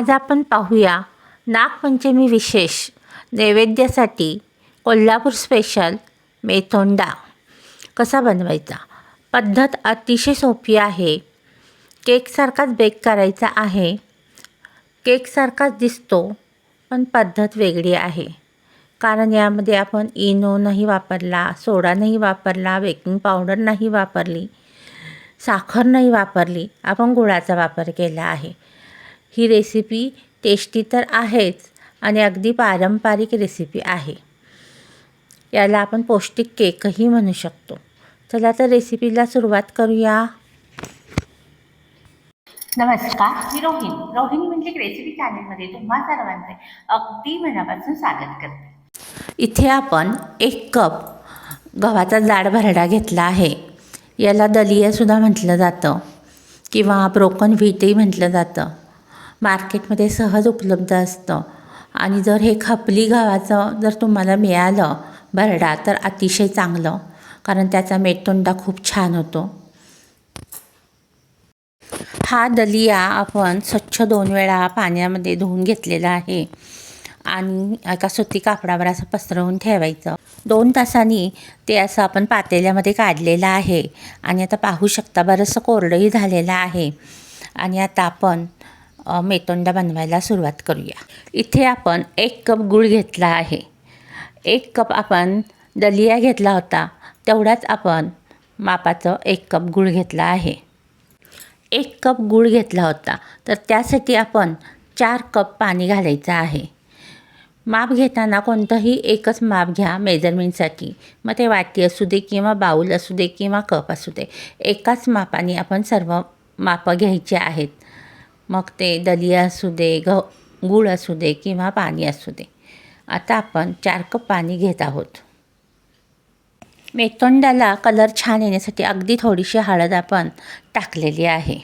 आज आपण पाहूया नागपंचमी विशेष नैवेद्यासाठी कोल्हापूर स्पेशल मेथोंडा. कसा बनवायचा? पद्धत अतिशय सोपी आहे. केकसारखाच बेक करायचा आहे. केकसारखाच दिसतो पण पद्धत वेगळी आहे. कारण यामध्ये आपण इनो नाही वापरला सोडा नाही वापरला बेकिंग पावडर नाही वापरली साखर नाही वापरली आपण गुळाचा वापर केला आहे. ही रेसिपी टेस्टी तर आहेच आणि अगदी पारंपरिक रेसिपी आहे. याला आपण पौष्टिक केकही म्हणू शकतो. चला तर रेसिपीला सुरुवात करूया. नमस्कार मी रोहिणी. रोहिणी म्हणजे रेसिपी चॅनलमध्ये तुम्हा सर्वांचे अगदी मनापासून स्वागत करते. इथे आपण एक कप गव्हाचा जाड भरडा घेतला आहे. याला दलियासुद्धा म्हटलं जातं किंवा ब्रोकन व्हीटही म्हटलं जातं. मार्केटमध्ये सहज उपलब्ध असतं. आणि जर हे खपली गव्हाचं जर तुम्हाला मिळालं भरडा तर अतिशय चांगलं कारण त्याचा मेटोंडा खूप छान होतो. हा दलिया आपण स्वच्छ दोन वेळा पाण्यामध्ये धुवून घेतलेला आहे. आणि एका सुती कापडावर असं पसरवून ठेवायचं. दोन तासांनी ते असं आपण पातेल्यामध्ये काढलेलं आहे. आणि आता पाहू शकता बरंचसं कोरडंही झालेलं आहे. आणि आता आपण मेतोंडा बनवायला सुरुवात करूया. इथे आपण एक कप गूळ घेतला आहे. एक कप आपण दलिया घेतला होता. तेवढाच आपण मापाचं एक कप गूळ घेतला आहे. एक कप गूळ घेतला होता. तर त्यासाठी आपण चार कप पाणी घालायचं आहे. माप घेताना कोणतंही एकच माप घ्या मेजरमेंटसाठी. मग ते वाटी असू दे किंवा बाऊल असू दे किंवा कप असू दे एकाच मापाने आपण सर्व मापं घ्यायची आहेत. मग ते दलिया असू दे ग गूळ असू दे किंवा पाणी असू दे. आता आपण चार कप पाणी घेत आहोत. मेतोंडाला कलर छान येण्यासाठी अगदी थोडीशी हळद आपण टाकलेली आहे.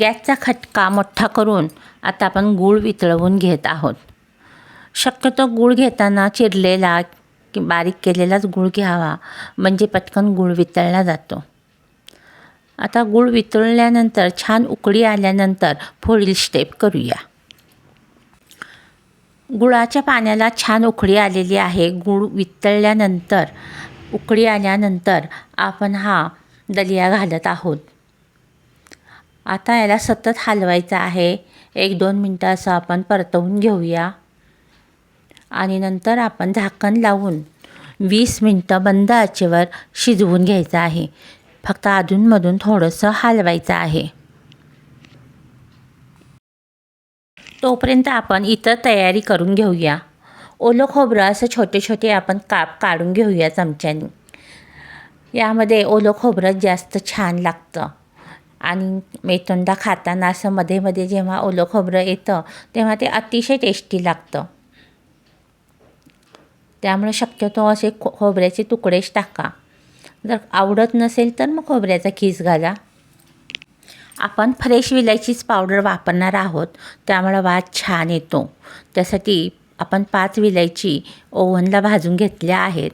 गॅसचा खटका मोठा करून आता आपण गूळ वितळवून घेत आहोत. शक्यतो गूळ घेताना चिरलेला की बारीक केलेलाच गूळ घ्यावा म्हणजे पटकन गूळ वितळला जातो. आता गूळ वितळल्यानंतर छान उकळी आल्यानंतर पुढील स्टेप करूया. गुळाच्या पाण्याला छान उकळी आलेली आहे. गूळ वितळल्यानंतर उकळी आल्यानंतर आपण हा दलिया घालत आहोत. आता याला सतत हलवायचं आहे. एक दोन मिनटं असं आपण परतवून घेऊया. आणि नंतर आपण झाकण लावून वीस मिनटं बंद आचेवर शिजवून घ्यायचं आहे. फक्त अधूनमधून थोडंसं हलवायचं आहे. तोपर्यंत आपण इतर तयारी करून घेऊया. ओलं खोबरं असं छोटे छोटे आपण काप काढून घेऊया चमच्याने. यामध्ये ओलं खोबरं जास्त छान लागतं. आणि मेतोंडा खाताना असं मध्ये मध्ये जेव्हा ओलं खोबरं येतं तेव्हा ते अतिशय टेस्टी लागतं. त्यामुळे शक्यतो असे खो खोबऱ्याचे तुकडेच टाका. जर आवडत नसेल तर मग खोबऱ्याचा खीस घाला. आपण फ्रेश विलायचीच पावडर वापरणार आहोत. त्यामुळे वाद छान येतो. त्यासाठी आपण पाच विलायची ओव्हनला भाजून घेतल्या आहेत.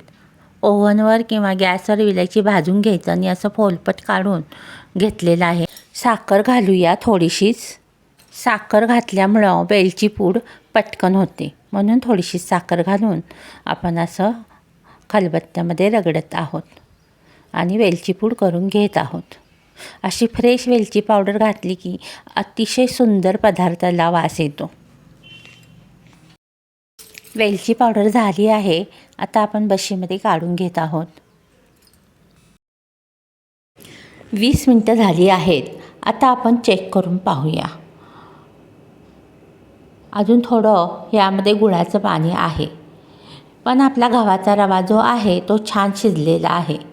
ओव्हनवर किंवा गॅसवर विलायची भाजून घ्यायचं आणि असं फोलपट काढून घेतलेलं आहे. साखर घालूया थोडीशीच. साखर घातल्यामुळं वेलची पूड पटकन होते. म्हणून थोडीशी साखर घालून आपण असं खलबत्त्यामध्ये रगडत आहोत. आणि वेलची पूड करून घेत आहोत. अशी फ्रेश वेलची पावडर घातली की अतिशय सुंदर पदार्थाला वास येतो. वेलची पावडर झाली आहे आता आपण बशीमध्ये काढून घेत आहोत. वीस मिनटं झाली आहेत आता आपण चेक करून पाहूया. अजून थोडं यामध्ये गुळाचं पाणी आहे. पण आपला गव्हाचा रवा जो आहे तो छान शिजलेला आहे.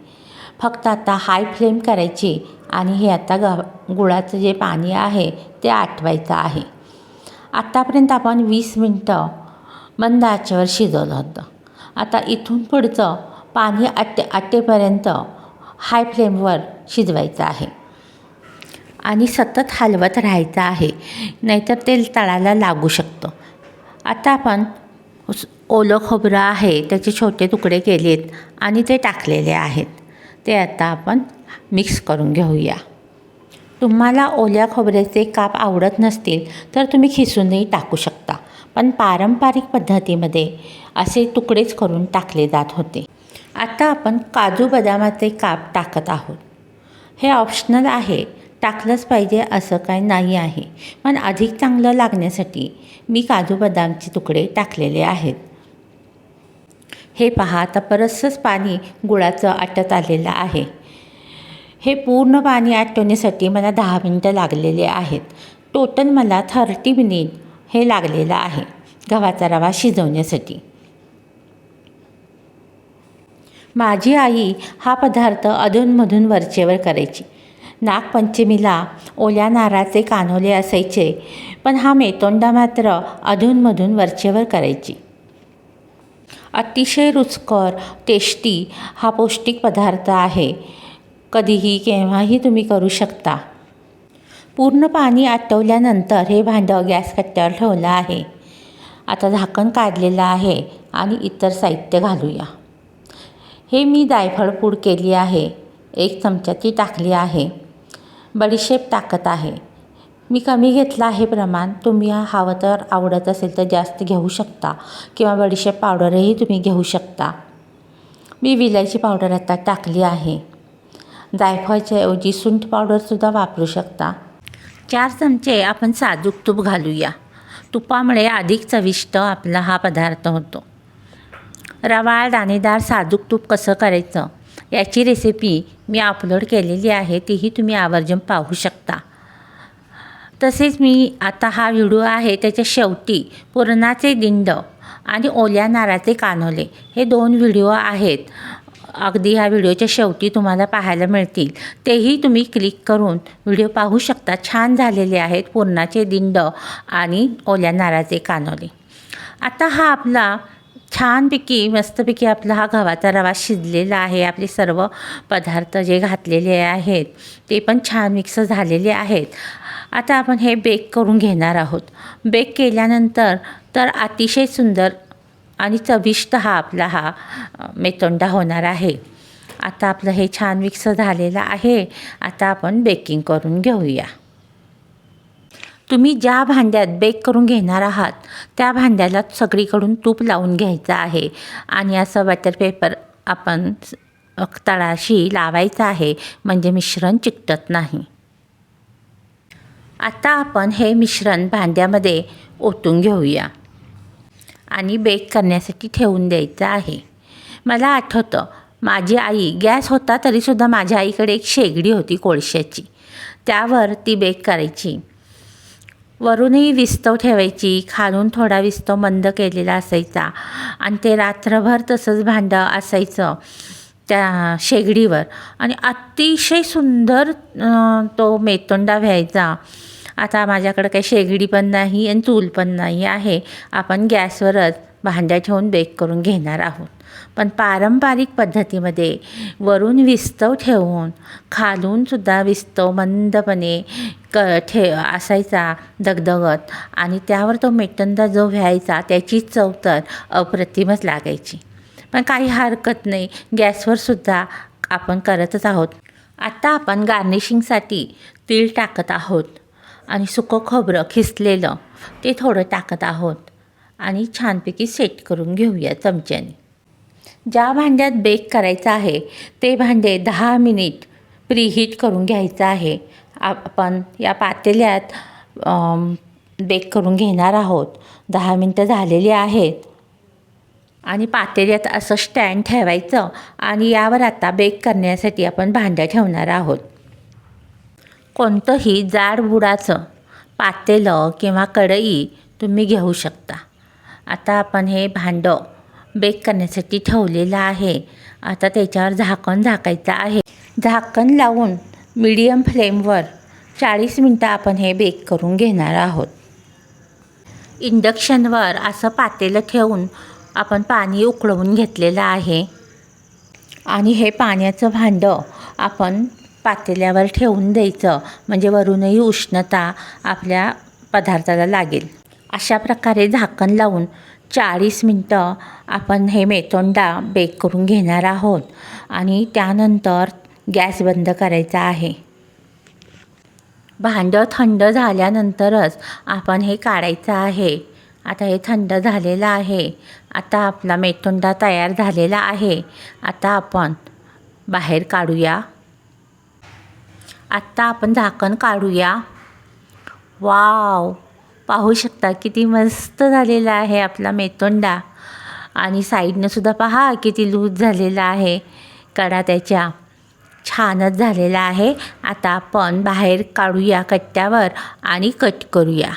फक्त आता हाय फ्लेम करायची आणि हे आता ग गुळाचं जे पाणी आहे ते आटवायचं आहे. आत्तापर्यंत आपण वीस मिनटं मंद आचेवर शिजवलं होतं. आता इथून पुढचं पाणी आटे आटेपर्यंत हाय फ्लेमवर शिजवायचं आहे. आणि सतत हलवत राहायचं आहे. नाहीतर ते तळाला लागू शकतं. आता आपण ओलं खोबरं आहे त्याचे छोटे तुकडे केलेत आणि ते टाकलेले आहेत. ते आता आपण मिक्स करून घेऊया. तुम्हाला ओल्या खोबऱ्याचे काप आवडत नसतील तर तुम्ही खिसूनही टाकू शकता. पण पारंपरिक पद्धतीमध्ये असे तुकडेच करून टाकले जात होते. आता आपण काजू बदामाचे काप टाकत आहोत. हे ऑप्शनल आहे. टाकलंच पाहिजे असं काही नाही आहे. पण अधिक चांगलं लागण्यासाठी मी काजू बदामचे तुकडे टाकलेले आहेत. हे पहा आता बरंचसंच पाणी गुळाचं आटत आलेलं आहे. हे पूर्ण पाणी आटवण्यासाठी मला दहा मिनटं लागलेले आहेत. टोटल मला थर्टी मिनिट हे लागलेलं आहे गव्हाचा रवा शिजवण्यासाठी. माझी आई हा पदार्थ अधूनमधून वरचेवर करायची. नागपंचमीला ओल्या नाराचे कानोले असायचे पण हा मेतोंडा मात्र अधूनमधून वरचेवर करायची. अतिशय रुचकर टेस्टी हा पौष्टिक पदार्थ आहे. कधीही केव्हाही तुम्ही करू शकता. पूर्ण पाणी आटवल्यानंतर हे भांडं गॅस कट्ट्यावर ठेवलं आहे. आता झाकण काढलेलं आहे आणि इतर साहित्य घालूया. हे मी जायफळ पूड केली आहे. एक चमचा ती टाकली आहे. बडीशेप टाकत आहे. मी कमी घेतलं आहे प्रमाण तुम्ही हवं तर आवडत असेल तर जास्त घेऊ शकता किंवा बडीशेप पावडरही तुम्ही घेऊ शकता. मी विलायची पावडर आता टाकली आहे. जायफळच्या ऐवजी सुंठ पावडरसुद्धा वापरू शकता. चार चमचे आपण साजूक तूप घालूया. तुपामुळे अधिक चविष्ट आपला हा पदार्थ होतो. रवाळ दाणेदार साजूक तूप कसं करायचं याची रेसिपी मी अपलोड केलेली आहे तीही तुम्ही आवर्जून पाहू शकता. तसेच मी आता हा व्हिडिओ आहे त्याच्या शेवटी पुरणाचे दिंड आणि ओल्या नाराचे कानोले हे दोन व्हिडिओ आहेत. अगदी ह्या व्हिडिओच्या शेवटी तुम्हाला पाहायला मिळतील. तेही तुम्ही क्लिक करून व्हिडिओ पाहू शकता. छान झालेले आहेत पुरणाचे दिंड आणि ओल्या नाराचे कानोले. आता हा आपला छानपैकी मस्तपैकी आपला हा गव्हाचा रवा शिजलेला आहे. आपले सर्व पदार्थ जे घातलेले आहेत ते पण छान मिक्स झालेले आहेत. आता आपण हे बेक करून घेणार आहोत. बेक केल्यानंतर तर अतिशय सुंदर आणि चविष्ट हा आपला हा मेतोंडा होणार आहे. आता आपलं हे छान मिक्स झालेलं आहे. आता आपण बेकिंग करून घेऊया. तुम्ही ज्या भांड्यात बेक करून घेणार आहात त्या भांड्याला सगळीकडून तूप लावून घ्यायचं आहे. आणि असं बटर पेपर आपण तळाशी लावायचं आहे. म्हणजे मिश्रण चिकटत नाही. आता आपण हे मिश्रण भांड्यामध्ये ओतून घेऊया. आणि बेक करण्यासाठी ठेवून द्यायचं आहे. मला आठवतं माझी आई गॅस होता तरीसुद्धा माझ्या आईकडे एक शेगडी होती कोळशाची. त्यावर ती बेक करायची. वरूनही विस्तव ठेवायची खालून थोडा विस्तव मंद केलेला असायचा. आणि ते रात्रभर तसंच भांडं असायचं. त्या शेगडीवर. आणि अतिशय सुंदर तो मेतोंडा व्हायचा आता माझ्याकडं काही शेगडी पण नाही आणि चूल पण नाही आहे. आपण गॅसवरच भांड्या ठेवून बेक करून घेणार आहोत. पण पारंपरिक पद्धतीमध्ये वरून विस्तव ठेवून खालूनसुद्धा विस्तव मंदपणे क ठे असायचा दगदगत. आणि त्यावर तो मेटंदा जो व्हायचा त्याची चव तर अप्रतिमच लागायची. पण काही हरकत नाही. गॅसवर सुद्धा आपण करतच आहोत. आत्ता आपण गार्निशिंगसाठी तीळ टाकत आहोत. आणि सुकं खोबरं खिसलेलं ते थोडं टाकत आहोत. आणि छानपैकी सेट करून घेऊया चमच्याने. ज्या भांड्यात बेक करायचं आहे ते भांडे दहा मिनिट प्रीहीट करून घ्यायचं आहे. आपण या पातेल्यात बेक करून घेणार आहोत. दहा मिनटं झालेली आहेत. आणि पातेल्यात असं स्टँड ठेवायचं आणि यावर आता बेक करण्यासाठी आपण भांड्या ठेवणार आहोत. कोणतंही जाड बुडाचं पातेलं किंवा कढई तुम्ही घेऊ शकता. आता आपण हे भांडं बेक करण्यासाठी ठेवलेलं आहे. आता त्याच्यावर झाकण झाकायचं आहे. झाकण लावून मीडियम फ्लेमवर चाळीस मिनटं आपण हे बेक करून घेणार आहोत. इंडक्शनवर असं पातेलं ठेवून आपण पाणी उकळवून घेतलेलं आहे. आणि हे पाण्याचं भांडं आपण पातेल्यावर ठेवून द्यायचं. म्हणजे वरूनही उष्णता आपल्या पदार्थाला लागेल. अशा प्रकारे झाकण लावून चाळीस मिनटं आपण हे मेतोंडा बेक करून घेणार आहोत. आणि त्यानंतर गॅस बंद करायचा आहे. भांडं थंड झाल्यानंतरच आपण हे काढायचं आहे. आता हे थंड झालेलं आहे. आता आपला मेथोंडा तयार झालेला आहे. आता आपण बाहेर काढूया. आत्ता आपण झाकण काढूया. वाव! पाहू शकता किती मस्त झालेला आहे आपला मेतोंडा. आणि साईडनं सुद्धा पहा किती लूज झालेला आहे. कडा त्याच्या छानच झालेला आहे. आता आपण बाहेर काढूया कट्ट्यावर आणि कट करूया.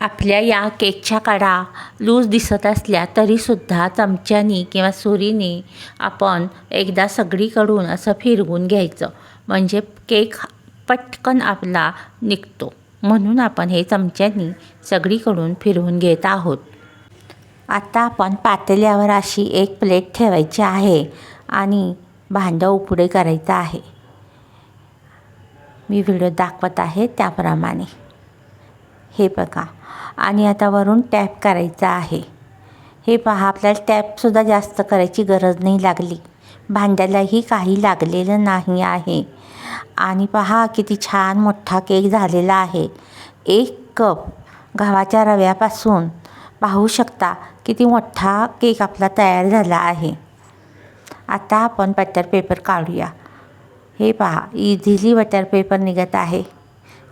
आपल्या या केकच्या कडा लूज दिसत असल्या तरीसुद्धा चमच्यानी किंवा सुरीने आपण एकदा सगळीकडून असं फिरवून घ्यायचं. म्हणजे केक पटकन आपला निघतो. म्हणून आपण हे चमच्यानी सगळीकडून फिरवून घेत आहोत. आता आपण पातेल्यावर अशी एक प्लेट ठेवायची आहे आणि भांडं उपडे करायचं आहे. मी व्हिडिओ दाखवत आहे त्याप्रमाणे. हे बघा. आणि आता वरून टॅप करायचा आहे. हे पहा आपल्याला टॅपसुद्धा जास्त करायची गरज नाही लागली. भांड्यालाही काही लागलेलं नाही आहे. आणि पहा किती छान मोठा केक झालेला आहे. एक कप गव्हाच्या रव्यापासून पाहू शकता किती मोठा केक आपला तयार झाला आहे. आता आपण बटर पेपर काढूया. हे पहा इझिली बटर पेपर निघत आहे.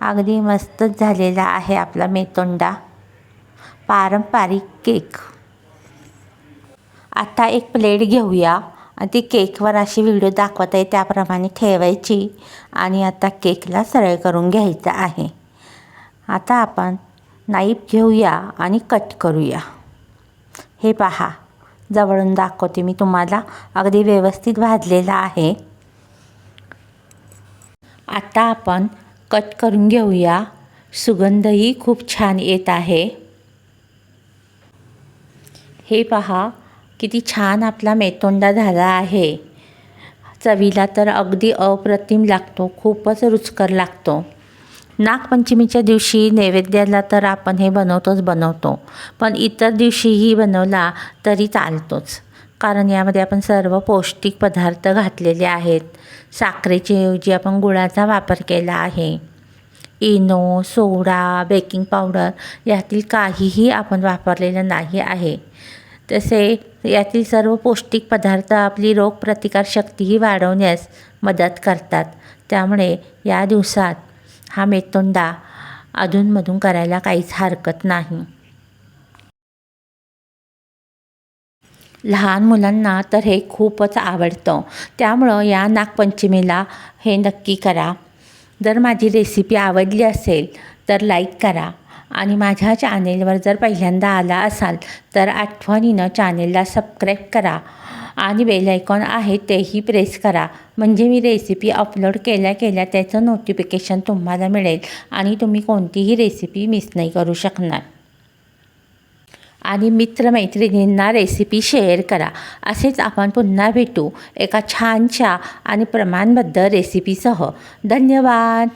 अगदी मस्तच झालेला आहे आपला मेतोंडा. पारंपरिक केक. आता एक प्लेट घेऊया. आणि ती केकवर अशी व्हिडिओ दाखवत आहे त्याप्रमाणे ठेवायची. आणि आता केकला सरळ करून घ्यायचं आहे. आता आपण नाईफ घेऊया आणि कट करूया. हे पहा. जवळून दाखवते मी तुम्हाला. अगदी व्यवस्थित भाजलेला आहे. आता आपण कट करून घेऊया. सुगंधही खूप छान येत आहे. हे पहा किती छान आपला मेतोंडा झाला आहे. चवीला तर अगदी अप्रतिम लागतो खूपच रुचकर लागतो. नागपंचमीच्या दिवशी नैवेद्याला तर आपण हे बनवतोच बनवतो पण इतर दिवशीही बनवला तरी चालतोच. कारण यामध्ये आपण सर्व पौष्टिक पदार्थ घातलेले आहेत. साखरेच्या ऐवजी आपण गुळाचा वापर केला आहे. इनो सोडा बेकिंग पावडर यातील काहीही आपण वापरलेलं नाही आहे. तसे यातील सर्व पौष्टिक पदार्थ आपली रोगप्रतिकारशक्तीही वाढवण्यास मदत करतात. त्यामुळे या दिवसात हा मेतोंडा अधूनमधून करायला काहीच हरकत नाही. लहान मुलांना तर हे खूपच आवडतं. त्यामुळं या नागपंचमीला हे नक्की करा. जर माझी रेसिपी आवडली असेल तर लाईक करा. आणि माझ्या चॅनेलवर जर पहिल्यांदा आला असाल तर आठवणीनं चॅनेलला सबस्क्राईब करा. आणि बेल आयकॉन आहे तेही प्रेस करा. म्हणजे मी रेसिपी अपलोड केल्या केल्या त्याचं नोटिफिकेशन तुम्हाला मिळेल. आणि तुम्ही कोणतीही रेसिपी मिस नाही करू शकणार. आणि मित्रमैत्रिणींना रेसिपी शेअर करा. असेच आपण पुन्हा भेटू एका छानशा आणि प्रमाणबद्ध रेसिपीसह धन्यवाद.